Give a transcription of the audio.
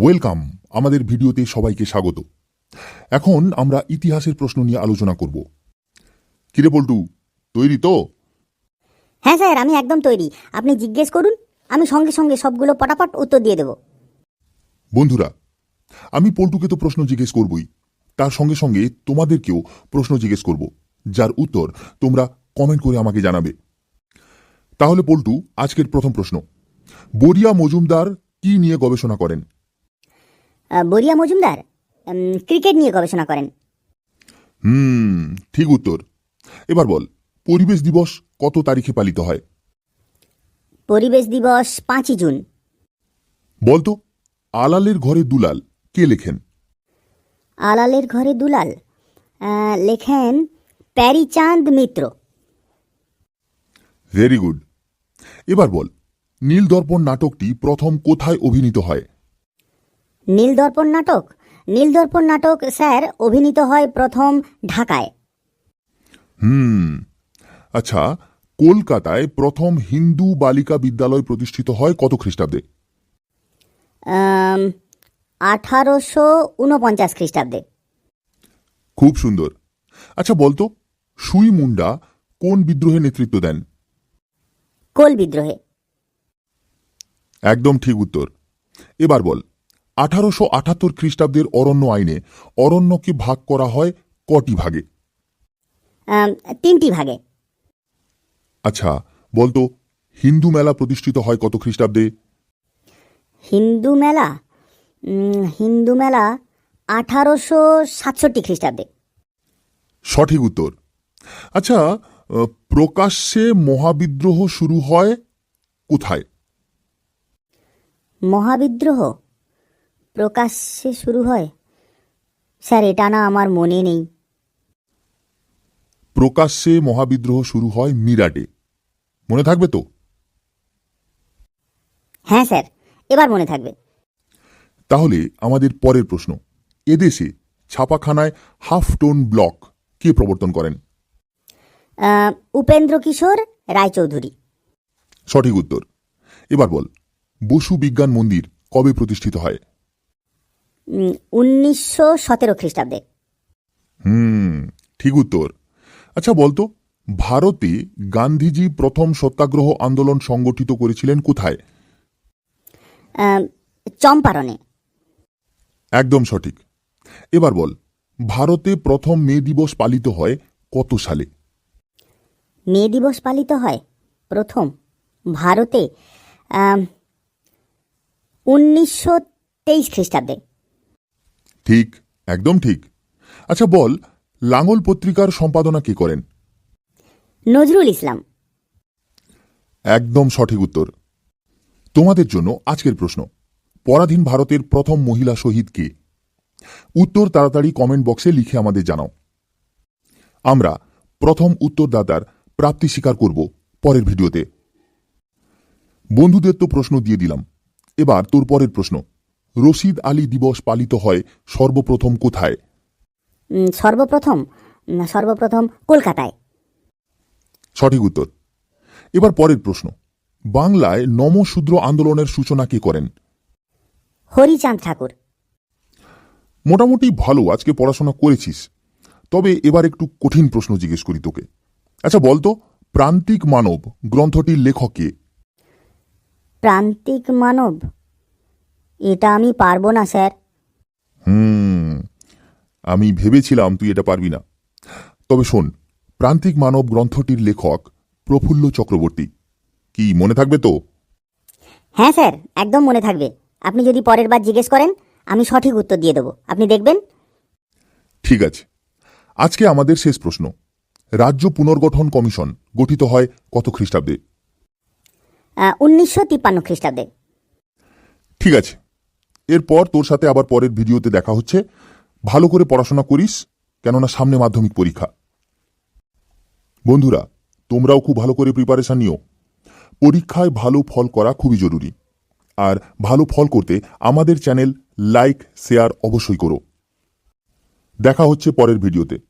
Welcome. আমাদের ভিডিওতে সবাইকে স্বাগত। এখন আমরা ইতিহাসের প্রশ্ন নিয়ে আলোচনা করব। কিরে পল্টু তৈরি তো? হ্যাঁ স্যার আমি একদম তৈরি। আপনি জিজ্ঞেস করুন আমি সঙ্গে সঙ্গে সবগুলো পটাপট উত্তর দিয়ে দেবো। বন্ধুরা আমি পল্টুকে তো প্রশ্ন জিজ্ঞেস করবই। তার সঙ্গে সঙ্গে তোমাদেরকেও প্রশ্ন জিজ্ঞেস করব যার উত্তর তোমরা কমেন্ট করে আমাকে জানাবে। তাহলে পল্টু আজকের প্রথম প্রশ্ন। বরিয়া মজুমদার কি নিয়ে গবেষণা করেন? বরিয়া মজুমদার ক্রিকেট নিয়ে গবেষণা করেন। হুম ঠিক উত্তর। এবার বল পরিবেশ দিবস কত তারিখে পালিত হয়? পরিবেশ দিবস পাঁচই জুন। বলতো আলালের ঘরে দুলাল কে লেখেন? আলালের ঘরে দুলাল লেখেন প্যারিচাঁদ মিত্র। ভেরি গুড এবার বল নীলদর্পণ নাটকটি প্রথম কোথায় অভিনীত হয়? নীলদর্পণ নাটক। নীলদর্পণ নাটক স্যার অভিনীত হয় প্রথম ঢাকায়। হুম। আচ্ছা কলকাতায় প্রথম হিন্দু বালিকা বিদ্যালয় প্রতিষ্ঠিত হয় কত খ্রিস্টাব্দে? আঠারোশো উনপঞ্চাশ খ্রিস্টাব্দে। খুব সুন্দর। আচ্ছা বলতো সুই মুন্ডা কোন বিদ্রোহে নেতৃত্ব দেন? কোল বিদ্রোহে। একদম ঠিক উত্তর। এবার বল আঠারোশো আটাত্তর খ্রিস্টাব্দের অরণ্য আইনে অরণ্যকে ভাগ করা হয় কটি ভাগে? তিনটি ভাগে। আচ্ছা বলতো হিন্দু মেলা প্রতিষ্ঠিত হয় কত খ্রিস্টাব্দে? হিন্দু মেলা? হিন্দু মেলা আঠারোশো সাতষট্টি খ্রিস্টাব্দে। সঠিক উত্তর। আচ্ছা প্রকাশ্যে মহাবিদ্রোহ শুরু হয় কোথায়? মহাবিদ্রোহ? প্রকাশ্যে শুরু হয়? স্যার এটা না আমার মনে নেই। প্রকাশ্যে মহাবিদ্রোহ শুরু হয় মিরাটে। মনে থাকবে তো? হ্যাঁ স্যার এবার মনে থাকবে। তাহলে আমাদের পরের প্রশ্ন। এদেশে ছাপাখানায় হাফ টোন ব্লক কে প্রবর্তন করেন? আহ, উপেন্দ্র কিশোর রায়চৌধুরী। সঠিক উত্তর। এবার বল বসু বিজ্ঞান মন্দির কবে প্রতিষ্ঠিত হয়? উনিশশো সতেরো খ্রিস্টাব্দে। হুম ঠিক উত্তর। আচ্ছা বলতো ভারতে গান্ধীজি প্রথম সত্যাগ্রহ আন্দোলন সংগঠিত করেছিলেন কোথায়? চম্পারণে। একদম সঠিক। এবার বল ভারতে প্রথম মে দিবস পালিত হয় কত সালে? মে দিবস পালিত হয় প্রথম ভারতে উনিশশো তেইশ খ্রিস্টাব্দে। ঠিক একদম ঠিক। আচ্ছা বল লাঙ্গল পত্রিকার সম্পাদনা কে করেন? নজরুল ইসলাম। একদম সঠিক উত্তর। তোমাদের জন্য আজকের প্রশ্ন পরাধীন ভারতের প্রথম মহিলা শহীদ কে? উত্তর তাড়াতাড়ি কমেন্ট বক্সে লিখে আমাদের জানাও। আমরা প্রথম উত্তরদাতার প্রাপ্তি স্বীকার করব পরের ভিডিওতে। বন্ধুদের তো প্রশ্ন দিয়ে দিলাম। এবার তোর পরের প্রশ্ন। রশিদ আলী দিবস পালিত হয় সর্বপ্রথম কোথায়? সর্বপ্রথম সর্বপ্রথম কলকাতায়। সঠিক উত্তর। এবার পরের প্রশ্ন। বাংলায় নমশূদ্র আন্দোলনের সূচনা কে করেন? হরিচাঁদ ঠাকুর। মোটামুটি ভালো আজকে পড়াশোনা করেছিস। তবে এবার একটু কঠিন প্রশ্ন জিজ্ঞেস করি তোকে। আচ্ছা বলতো প্রান্তিক মানব গ্রন্থটির লেখক কে? প্রান্তিক মানব এটা আমি পারব না স্যার। হুম আমি ভেবেছিলাম তুই এটা পারবি না। তবে শোন প্রান্তিক মানব গ্রন্থটির লেখক প্রফুল্ল চক্রবর্তী। কি মনে থাকবে তো? হ্যাঁ স্যার একদম মনে থাকবে। আপনি যদি পরের বার জিজ্ঞেস করেন আমি সঠিক উত্তর দিয়ে দেবো। আপনি দেখবেন? ঠিক আছে। আজকে আমাদের শেষ প্রশ্ন। রাজ্য পুনর্গঠন কমিশন গঠিত হয় কত খ্রিস্টাব্দে? উনিশশো তিপ্পান্ন খ্রিস্টাব্দে। ঠিক আছে। এরপর তোর সাথে আবার পরের ভিডিওতে দেখা হচ্ছে। ভালো করে পড়াশোনা করিস, কেননা সামনে মাধ্যমিক পরীক্ষা। বন্ধুরা, তোমরাও খুব ভালো করে প্রিপারেশন নিও। পরীক্ষায় ভালো ফল করা খুবই জরুরি। আর ভালো ফল করতে আমাদের চ্যানেল লাইক শেয়ার অবশ্যই করো। দেখা হচ্ছে পরের ভিডিওতে।